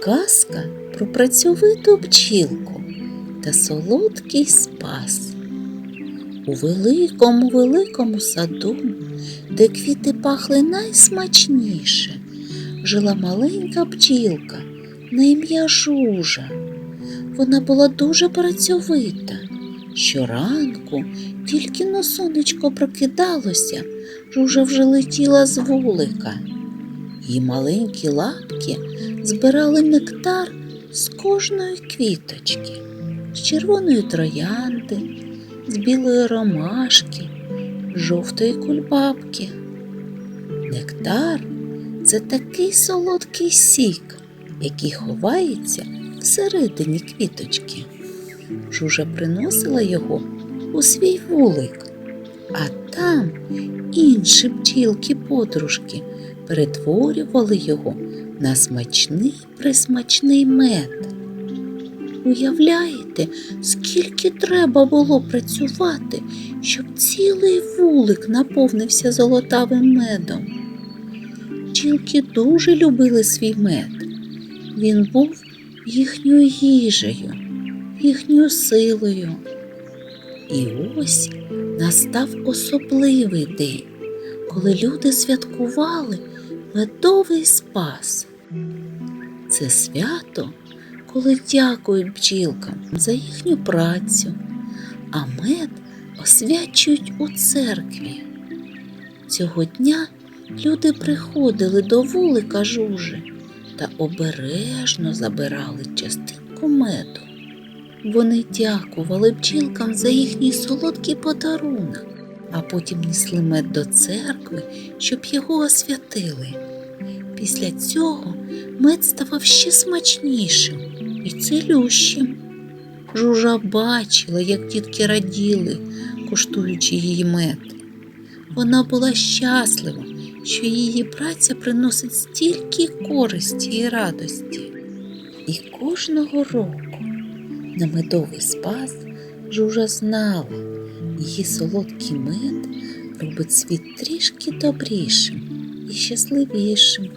Казка про працьовиту бджілку та солодкий спас. У великому великому саду, де квіти пахли найсмачніше, жила маленька бджілка на ім'я Жужа. Вона була дуже працьовита. Щоранку, тільки но сонечко прокидалося, жужа вже летіла з вулика. Її маленькі лапки збирали нектар з кожної квіточки, з червоної троянди, з білої ромашки, жовтої кульбабки. Нектар це такий солодкий сік, який ховається всередині квіточки. Жужа приносила його у свій вулик, а там інші бджілки-подружки перетворювали його на смачний присмачний мед. Уявляєте, скільки треба було працювати, щоб цілий вулик наповнився золотавим медом. Бджілки дуже любили свій мед. Він був їхньою їжею, їхньою силою. І ось настав особливий день, коли люди святкували медовий спас. Це свято, коли дякують бджілкам за їхню працю, а мед освячують у церкві. Цього дня люди приходили до вулика жужи та обережно забирали частинку меду. Вони дякували бджілкам за їхній солодкий подарунок, а потім несли мед до церкви, щоб його освятили. Після цього мед ставав ще смачнішим і цілющим. Жужа бачила, як дітки раділи, куштуючи її мед. Вона була щаслива, що її праця приносить стільки користі і радості. І кожного року на медовий спас вже уже знала, її солодкий мед робить світ трішки добрішим і щасливішим.